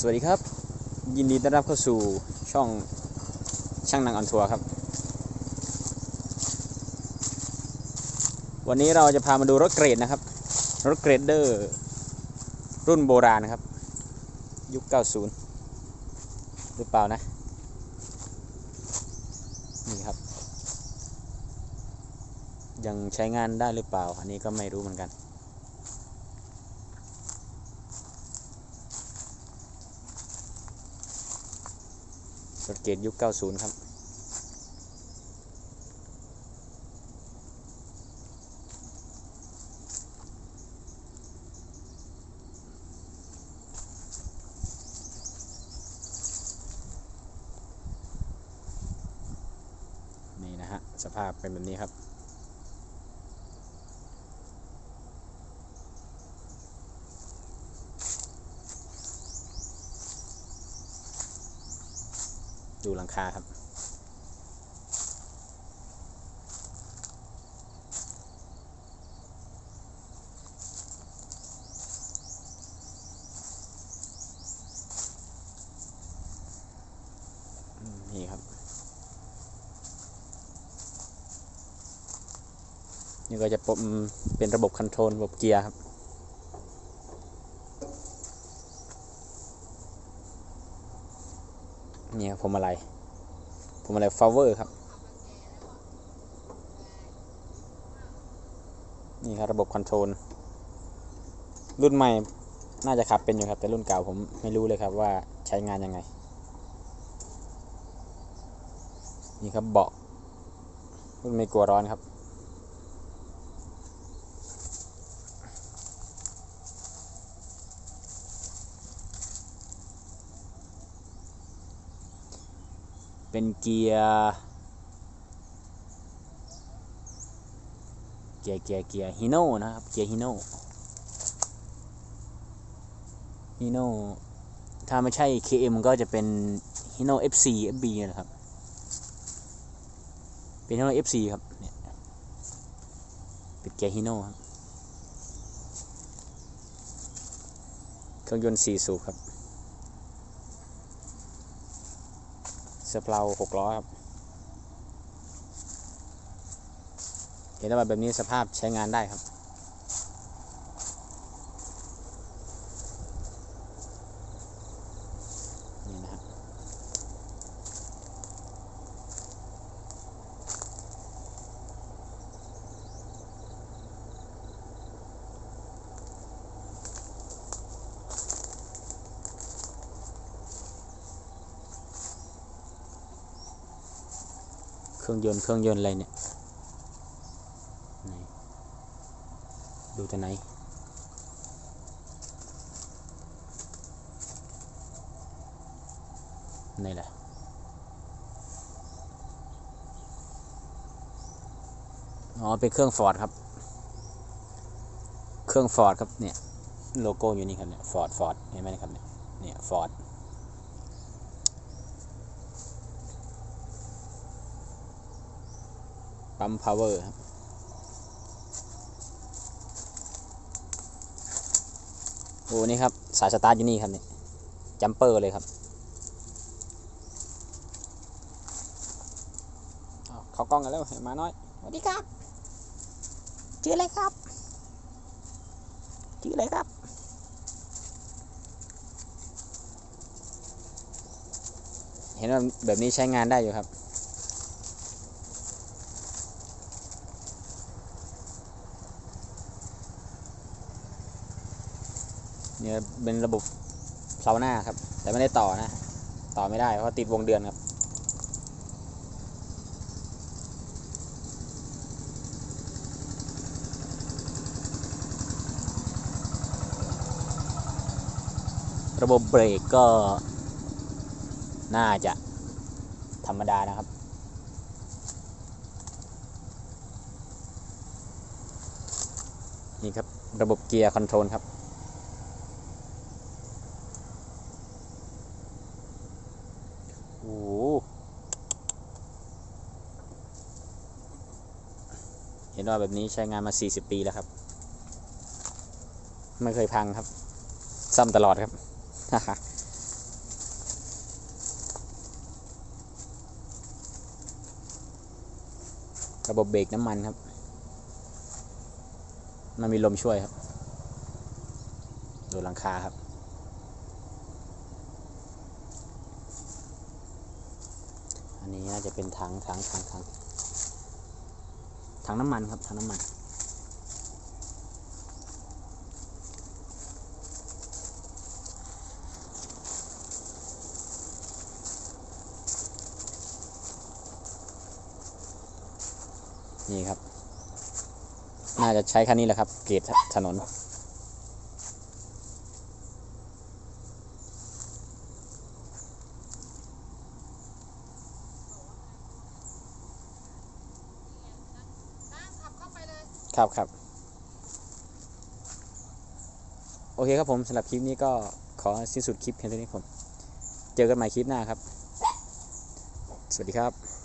สวัสดีครับ ยินดีต้อนรับเข้าสู่ช่องช่างนังออนทัวร์ครับ วันนี้เราจะพามาดูรถเกรดนะครับ รถเกรดเดอร์ รุ่นโบราณนะครับ ยุค 90 หรือเปล่านะ นี่ครับ ยังใช้งานได้หรือเปล่า อันนี้ก็ไม่รู้เหมือนกัน รถเกตยุค 90 ครับ นี่นะฮะ สภาพเป็นแบบนี้ครับ ดูหลังคาครับ นี่ครับ นี่ก็จะเป็นระบบคอนโทรลระบบเกียร์ครับ นี่ครับผมอะไร ผมอะไรฟาเวอร์ครับ นี่ครับระบบคอนโทรล รุ่นใหม่น่าจะขับเป็นอยู่ครับ แต่รุ่นเก่าผมไม่รู้เลยครับว่าใช้งานยังไง นี่ครับเบาะรุ่นไม่กลัวร้อนครับ เป็นเกียร์ เกียร์เกียร์เกียร์ฮิโน่นะครับ เกียร์ฮิโน่ฮิโน่ถ้าไม่ใช่ KM ก็จะเป็นฮิโน่ FC FB นะครับ เป็นฮิโน่ FC ครับเนี่ยเป็นเกียร์ฮิโน่ครับ เครื่องยนต์4สูบครับ เสื้อเปลาหกล้อครับ เห็นว่าแบบนี้สภาพใช้งานได้ครับ รื่องยนต์เครื่องยนต์อะไรเนี่ยดูแต่ไหน นี่แหละอ๋อ เป็นเครื่องฟอร์ดครับ เครื่องฟอร์ดครับเนี่ย โลโก้อยู่นี่ครับเนี่ยฟอร์ดฟอร์ดเห็นไหมครับเนี่ย เนี่ยฟอร์ด ปั๊มพาวเวอร์ครับโอ้นี่ครับ สายสตาร์ทอยู่นี่ครับเนี่ยจัมเปอร์เลยครับเขากล้องกันแล้วเห็นมาน้อยสวัสดีครับ ชื่ออะไรครับ ชื่ออะไรครับเห็นว่าแบบนี้ใช้งานได้อยู่ครับ เนี่ยเป็นระบบเพลาหน้าครับ แต่ไม่ได้ต่อนะ ต่อไม่ได้เพราะติดวงเดือนครับ ระบบเบรกก็น่าจะธรรมดานะครับนี่ครับ ระบบเกียร์คอนโทรลครับ โอ้เห็นว่าแบบนี้ใช้งานมา 40 ปีแล้วครับ ไม่เคยพังครับ ซ่อมตลอดครับ ระบบเบรกน้ำมันครับ มันมีลมช่วยครับดูหลังคาครับ นนี้น่าจะเป็นถังถังถังถังถังน้ำมันครับถังน้ำมันนี่ครับ น่าจะใช้คันนี้แหละครับ เกรดถนน นะขับเข้าไปเลย ครับครับ โอเคครับผมสำหรับคลิปนี้ก็ขอสิ้นสุดคลิปเพียงเท่านี้ผม เจอกันใหม่คลิปหน้าครับ สวัสดีครับ